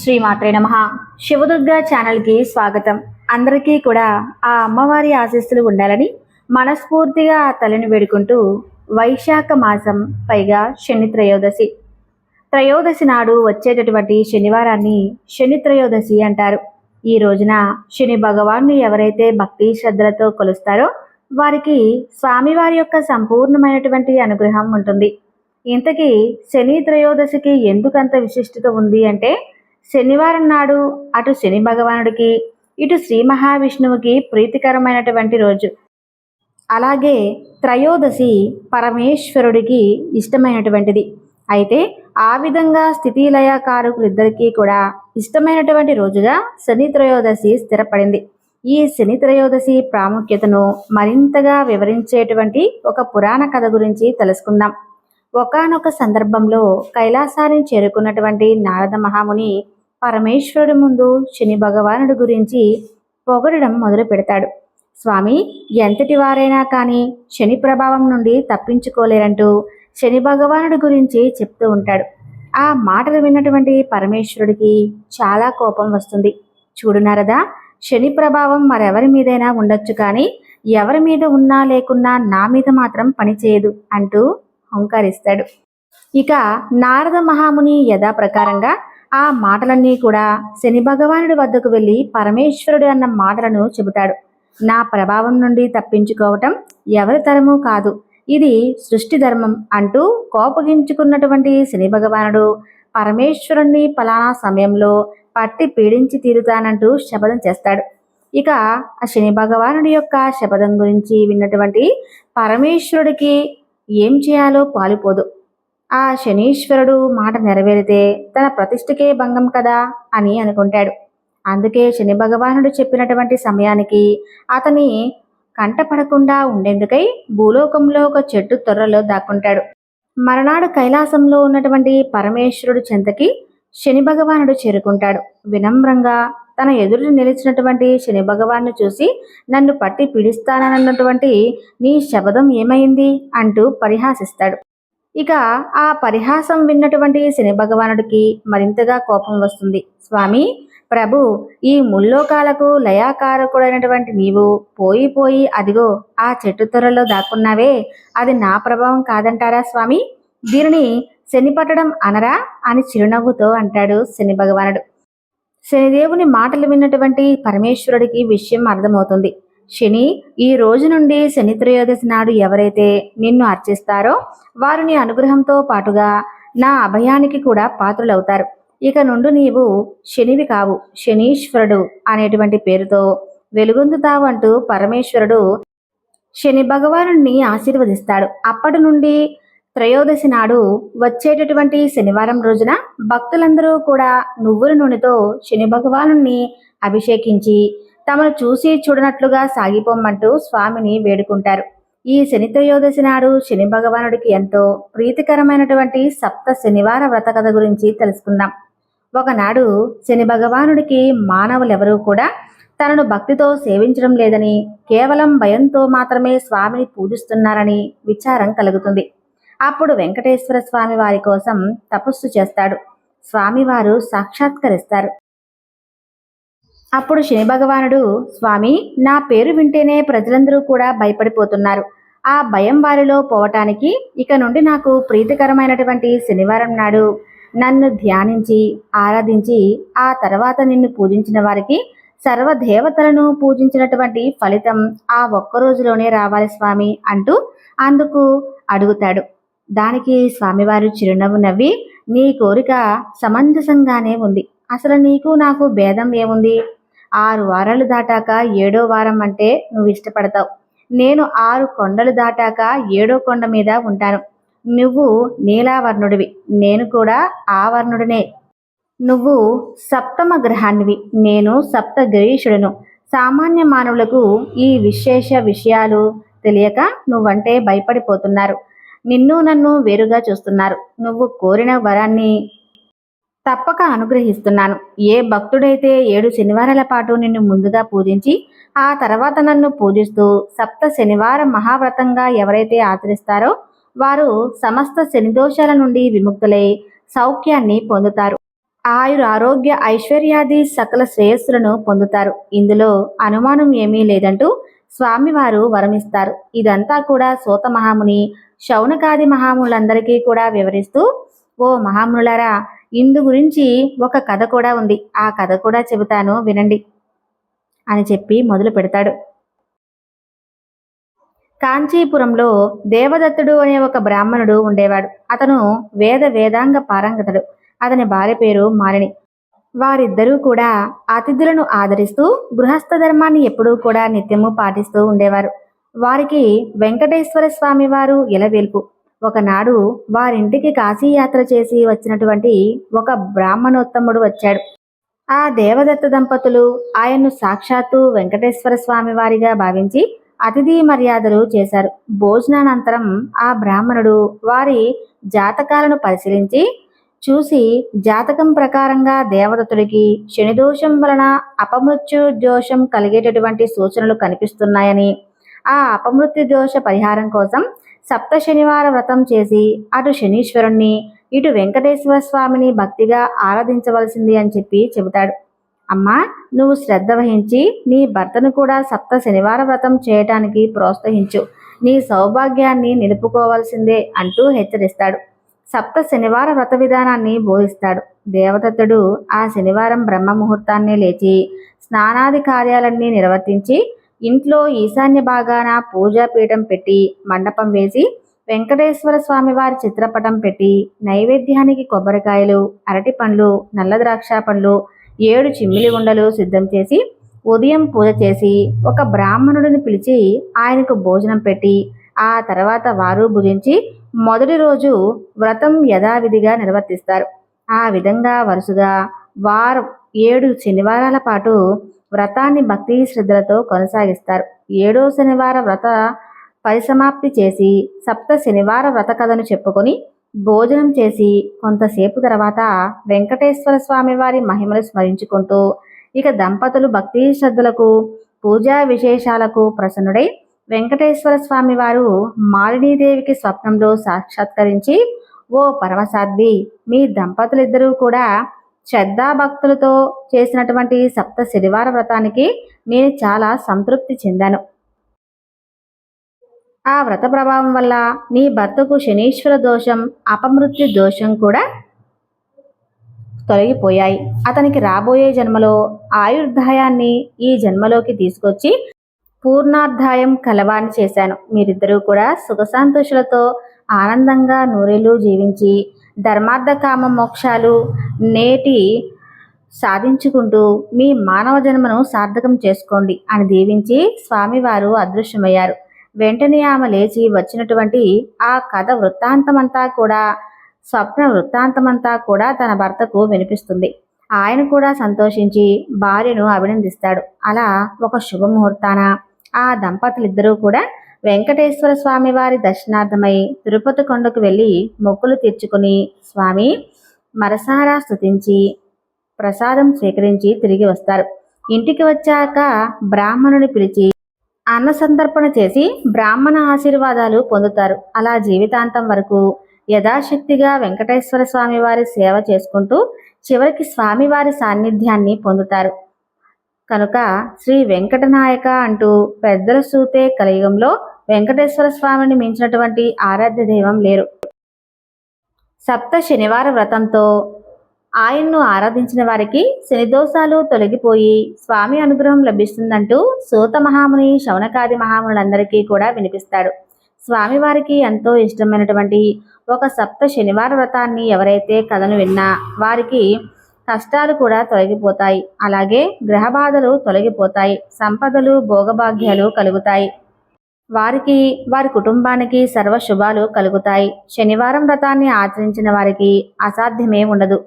శ్రీమాత్రే నమ. శివదుర్గ ఛానల్కి స్వాగతం. అందరికీ కూడా ఆ అమ్మవారి ఆశీస్సులు ఉండాలని మనస్ఫూర్తిగా ఆ తల్లిని వేడుకుంటూ వైశాఖ మాసం పైగా శని త్రయోదశి. త్రయోదశి నాడు వచ్చేటటువంటి శనివారాన్ని శని త్రయోదశి అంటారు. ఈ రోజున శని భగవాన్ని ఎవరైతే భక్తి శ్రద్ధలతో కొలుస్తారో వారికి స్వామివారి యొక్క సంపూర్ణమైనటువంటి అనుగ్రహం ఉంటుంది. ఇంతకీ శని త్రయోదశికి ఎందుకంత విశిష్టత ఉంది అంటే శనివారం నాడు అటు శని భగవానుడికి ఇటు శ్రీ మహావిష్ణువుకి ప్రీతికరమైనటువంటి రోజు. అలాగే త్రయోదశి పరమేశ్వరుడికి ఇష్టమైనటువంటిది. అయితే ఆ విధంగా స్థితిలయకారులిద్దరికీ కూడా ఇష్టమైనటువంటి రోజుగా శని త్రయోదశి స్థిరపడింది. ఈ శని త్రయోదశి ప్రాముఖ్యతను మరింతగా వివరించేటువంటి ఒక పురాణ కథ గురించి తెలుసుకుందాం. ఒకానొక సందర్భంలో కైలాసాన్ని చేరుకున్నటువంటి నారద మహాముని పరమేశ్వరుడి ముందు శని భగవానుడి గురించి పొగడడం మొదలు పెడతాడు. స్వామి ఎంతటి వారైనా కానీ శని ప్రభావం నుండి తప్పించుకోలేరంటూ శని భగవానుడి గురించి చెప్తూ ఉంటాడు. ఆ మాటలు విన్నటువంటి పరమేశ్వరుడికి చాలా కోపం వస్తుంది. చూడు శని ప్రభావం మరెవరి మీదైనా ఉండొచ్చు కానీ ఎవరి మీద ఉన్నా లేకున్నా నా మీద మాత్రం పనిచేయదు అంటూ హుంకరిస్తాడు. ఇక నారద మహాముని యథాప్రకారంగా ఆ మాటలన్నీ కూడా శని భగవానుడి వద్దకు వెళ్ళి పరమేశ్వరుడు అన్న మాటలను చెబుతాడు. నా ప్రభావం నుండి తప్పించుకోవటం ఎవరి తరము కాదు. ఇది సృష్టి ధర్మం అంటూ కోపగించుకున్నటువంటి శని భగవానుడు పరమేశ్వరుణ్ణి పలానా సమయంలో పట్టి పీడించి తీరుతానంటూ శపథం చేస్తాడు. ఇక ఆ శని భగవానుడి యొక్క శపథం గురించి విన్నటువంటి పరమేశ్వరుడికి ఏం చేయాలో పాలిపోదు. ఆ శనీశ్వరుడు మాట నెరవేరితే తన ప్రతిష్టకే భంగం కదా అని అనుకుంటాడు. అందుకే శని భగవానుడు చెప్పినటువంటి సమయానికి అతని కంటపడకుండా ఉండేందుకై భూలోకంలో ఒక చెట్టు తొర్రలో దాక్కుంటాడు. మరనాడు కైలాసంలో ఉన్నటువంటి పరమేశ్వరుడు చెంతకి శని భగవానుడు చేరుకుంటాడు. వినమ్రంగా తన ఎదురు నిలిచినటువంటి శని భగవాన్ను చూసి నన్ను పట్టి పీడిస్తానన్నటువంటి నీ శబదం ఏమైంది? అంటూ పరిహాసిస్తాడు. ఇక ఆ పరిహాసం విన్నటువంటి శని భగవానుడికి మరింతగా కోపం వస్తుంది. స్వామి ప్రభు ఈ ముల్లోకాలకు లయాకారకుడైనటువంటి నీవు పోయి పోయి అదిగో ఆ చెట్టు తొరలో దాక్కున్నావే. అది నా ప్రభావం కాదంటారా స్వామి? దీనిని శని పట్టడం అనరా అని చిరునవ్వుతో అంటాడు శని భగవానుడు. శనిదేవుని మాటలు విన్నటువంటి పరమేశ్వరుడికి విషయం అర్థమవుతుంది. శని ఈ రోజు నుండి శని త్రయోదశి నాడు ఎవరైతే నిన్ను అర్చిస్తారో వారు నీ అనుగ్రహంతో పాటుగా నా అభయానికి కూడా పాత్రులవుతారు. ఇక నుండి నీవు శనివి కావు శనీశ్వరుడు అనేటువంటి పేరుతో వెలుగొందుతావు అంటూ పరమేశ్వరుడు శని భగవానుడిని ఆశీర్వదిస్తాడు. అప్పటి నుండి త్రయోదశి నాడు వచ్చేటటువంటి శనివారం రోజున భక్తులందరూ కూడా నువ్వుల నూనెతో శని భగవాను అభిషేకించి తమను చూసి చూడనట్లుగా సాగిపోమ్మంటూ స్వామిని వేడుకుంటారు. ఈ శని త్రయోదశి నాడు శని భగవానుడికి ఎంతో ప్రీతికరమైనటువంటి సప్త శనివార వ్రత కథ గురించి తెలుసుకుందాం. ఒకనాడు శని భగవానుడికి మానవులెవరూ కూడా తనను భక్తితో సేవించడం లేదని కేవలం భయంతో మాత్రమే స్వామిని పూజిస్తున్నారని విచారం కలుగుతుంది. అప్పుడు వెంకటేశ్వర స్వామి వారి కోసం తపస్సు చేస్తాడు. స్వామివారు సాక్షాత్కరిస్తారు. అప్పుడు శని భగవానుడు స్వామి నా పేరు వింటేనే ప్రజలందరూ కూడా భయపడిపోతున్నారు. ఆ భయం వారిలో పోవటానికి ఇక నుండి నాకు ప్రీతికరమైనటువంటి శనివారం నాడు నన్ను ధ్యానించి ఆరాధించి ఆ తర్వాత నిన్ను పూజించిన వారికి సర్వదేవతలను పూజించినటువంటి ఫలితం ఆ ఒక్క రోజులోనే రావాలి స్వామి అంటూ అందుకు అడుగుతాడు. దానికి స్వామివారు చిరునవ్వు నవ్వి నీ కోరిక సమంజసంగానే ఉంది. అసలు నీకు నాకు భేదం ఏముంది? ఆరు వారాలు దాటాక ఏడో వారం అంటే నువ్వు ఇష్టపడతావు. నేను ఆరు కొండలు దాటాక ఏడో కొండ మీద ఉంటాను. నువ్వు నీలావర్ణుడివి. నేను కూడా ఆ వర్ణుడినే. నువ్వు సప్తమ గ్రహానివి నేను సప్త గిరీషుడును సామాన్య మానవులకు ఈ విశేష విషయాలు తెలియక నువ్వంటే భయపడిపోతున్నారు. నిన్ను నన్ను వేరుగా చూస్తున్నారు. నువ్వు కోరిన వరాన్ని తప్పక అనుగ్రహిస్తున్నాను. ఏ భక్తుడైతే ఏడు శనివారాల పాటు నిన్ను ముందుగా పూజించి ఆ తర్వాత నన్ను పూజిస్తూ సప్త శనివార మహావ్రతంగా ఎవరైతే ఆచరిస్తారో వారు సమస్త శనిదోషాల నుండి విముక్తులై సౌఖ్యాన్ని పొందుతారు. ఆయుర ఆరోగ్య ఐశ్వర్యాది సకల శ్రేయస్సులను పొందుతారు. ఇందులో అనుమానం ఏమీ లేదంటూ స్వామివారు వరమిస్తారు. ఇదంతా కూడా సూత మహాముని శౌనకాది మహాములందరికీ కూడా వివరిస్తూ ఓ మహామునులారా ఇందు గురించి ఒక కథ కూడా ఉంది. ఆ కథ కూడా చెబుతాను వినండి అని చెప్పి మొదలు పెడతాడు. కాంచీపురంలో దేవదత్తుడు అనే ఒక బ్రాహ్మణుడు ఉండేవాడు. అతను వేద వేదాంగ పారంగతుడు. అతని భార్య పేరు మాలిని. వారిద్దరూ కూడా అతిథులను ఆదరిస్తూ గృహస్థ ధర్మాన్ని ఎప్పుడూ కూడా నిత్యము పాటిస్తూ ఉండేవారు. వారికి వెంకటేశ్వర స్వామి వారు ఎలవేల్పు ఒకనాడు వారింటికి కాశీయాత్ర చేసి వచ్చినటువంటి ఒక బ్రాహ్మణోత్తముడు వచ్చాడు. ఆ దేవదత్త దంపతులు ఆయన్ను సాక్షాత్తు వెంకటేశ్వర స్వామి వారిగా భావించి అతిథి మర్యాదలు చేశారు. భోజనానంతరం ఆ బ్రాహ్మణుడు వారి జాతకాలను పరిశీలించి చూసి జాతకం ప్రకారంగా దేవదత్తుడికి శనిదోషం వలన అపమృత్యు దోషం కలిగేటటువంటి సూచనలు కనిపిస్తున్నాయని ఆ అపమృత్యు దోష పరిహారం కోసం సప్త శనివార వ్రతం చేసి అటు శనీశ్వరుణ్ణి ఇటు వెంకటేశ్వర స్వామిని భక్తిగా ఆరాధించవలసింది అని చెప్పి చెబుతాడు. అమ్మా నువ్వు శ్రద్ధ వహించి నీ భర్తను కూడా సప్త శనివార వ్రతం చేయటానికి ప్రోత్సహించు. నీ సౌభాగ్యాన్ని నిలుపుకోవాల్సిందే అంటూ హెచ్చరిస్తాడు. సప్త శనివార వ్రత విధానాన్ని బోధిస్తాడు. దేవదత్తుడు ఆ శనివారం బ్రహ్మ ముహూర్తాన్ని లేచి స్నానాది కార్యాలన్నీ నిర్వర్తించి ఇంట్లో ఈశాన్య భాగాన పూజాపీఠం పెట్టి మండపం వేసి వెంకటేశ్వర స్వామి వారి చిత్రపటం పెట్టి నైవేద్యానికి కొబ్బరికాయలు అరటి పండ్లు నల్ల ద్రాక్ష పండ్లు ఏడు చిమ్మిలి ఉండలు సిద్ధం చేసి ఉదయం పూజ చేసి ఒక బ్రాహ్మణుడిని పిలిచి ఆయనకు భోజనం పెట్టి ఆ తర్వాత వారు భుజించి మొదటి రోజు వ్రతం యథావిధిగా నిర్వర్తిస్తారు. ఆ విధంగా వరుసగా వారం ఏడు శనివారాల పాటు వ్రతాన్ని భక్తి శ్రద్ధలతో కొనసాగిస్తారు. ఏడో శనివార వ్రత పరిసమాప్తి చేసి సప్త శనివార వ్రత కథను చెప్పుకొని భోజనం చేసి కొంతసేపు తర్వాత వెంకటేశ్వర స్వామి వారి మహిమలు స్మరించుకుంటూ ఇక దంపతులు భక్తి శ్రద్ధలకు పూజా విశేషాలకు ప్రసన్నుడై వెంకటేశ్వర స్వామి వారు మాలినీదేవికి స్వప్నంలో సాక్షాత్కరించి ఓ పరమసాధ్వి మీ దంపతులిద్దరూ కూడా శ్రద్ధాభక్తులతో చేసినటువంటి సప్త శనివార వ్రతానికి నేను చాలా సంతృప్తి చెందాను. ఆ వ్రత ప్రభావం వల్ల నీ భర్తకు శనీశ్వర దోషం అపమృత్యు దోషం కూడా తొలగిపోయాయి. అతనికి రాబోయే జన్మలో ఆయుర్దాయాన్ని ఈ జన్మలోకి తీసుకొచ్చి పూర్ణార్ధాయం కలవాణి చేశాను. మీరిద్దరూ కూడా సుఖ సంతోషులతో ఆనందంగా నూరేళ్ళు జీవించి ధర్మార్థ కామ మోక్షాలు నేటి సాధించుకుంటూ మీ మానవ జన్మను సార్థకం చేసుకోండి అని దీవించి స్వామివారు అదృశ్యమయ్యారు. వెంటనే ఆమె లేచి వచ్చినటువంటి ఆ కథ వృత్తాంతమంతా కూడా స్వప్న వృత్తాంతమంతా కూడా తన భర్తకు వినిపిస్తుంది. ఆయన కూడా సంతోషించి భార్యను అభినందిస్తాడు. అలా ఒక శుభముహూర్తాన ఆ దంపతులిద్దరూ కూడా వెంకటేశ్వర స్వామి వారి దర్శనార్థమై తిరుపతి కొండకు వెళ్ళి మొక్కులు తీర్చుకుని స్వామి మరసారా స్తుతించి ప్రసాదం స్వీకరించి తిరిగి వస్తారు. ఇంటికి వచ్చాక బ్రాహ్మణుని పిలిచి అన్న సందర్పణ చేసి బ్రాహ్మణ ఆశీర్వాదాలు పొందుతారు. అలా జీవితాంతం వరకు యథాశక్తిగా వెంకటేశ్వర స్వామి వారి సేవ చేసుకుంటూ చివరికి స్వామివారి సాన్నిధ్యాన్ని పొందుతారు. కనుక శ్రీ వెంకటనాయక అంటూ పెద్దల సూతే కలియుగంలో వెంకటేశ్వర స్వామిని మించినటువంటి ఆరాధ్య దైవం లేరు. సప్త శనివార వ్రతంతో ఆయన్ను ఆరాధించిన వారికి శనిదోషాలు తొలగిపోయి స్వామి అనుగ్రహం లభిస్తుందంటూ సూత మహాముని శౌనకాది మహామునులందరికీ కూడా వినిపిస్తాడు. స్వామివారికి ఎంతో ఇష్టమైనటువంటి ఒక సప్త శనివార వ్రతాన్ని ఎవరైతే కథను విన్నా వారికి కష్టాలు కూడా తొలగిపోతాయి. అలాగే గ్రహ బాధలు తొలగిపోతాయి. సంపదలు భోగభాగ్యాలు కలుగుతాయి. వారికి వారి కుటుంబానికి సర్వ శుభాలు కలుగుతాయి. శనివారం వ్రతాన్ని ఆచరించిన వారికి అసాధ్యమే ఉండదు.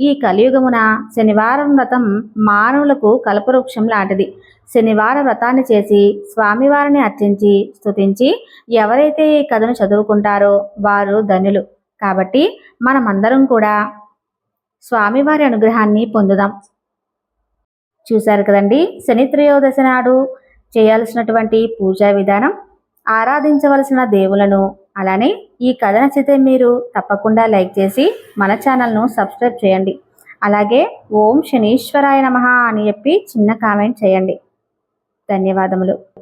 ఈ కలియుగమున శనివారం వ్రతం మానవులకు కల్పవృక్షం లాంటిది. శనివార వ్రతాన్ని చేసి స్వామివారిని అర్చించి స్తుతించి ఎవరైతే ఈ కథను చదువుకుంటారో వారు ధనులు కాబట్టి మనమందరం కూడా స్వామివారి అనుగ్రహాన్ని పొందుదాం. చూశారు కదండి? శని త్రయోదశి నాడు చేయాల్సినటువంటి పూజా విధానం. ఆరాధించవలసిన దేవులను. అలానే ఈ కథ నచ్చితే మీరు తప్పకుండా లైక్ చేసి మన ఛానల్ను సబ్స్క్రైబ్ చేయండి. అలాగే ఓం శనీశ్వరాయ నమ అని చెప్పి చిన్న కామెంట్ చేయండి. ధన్యవాదములు.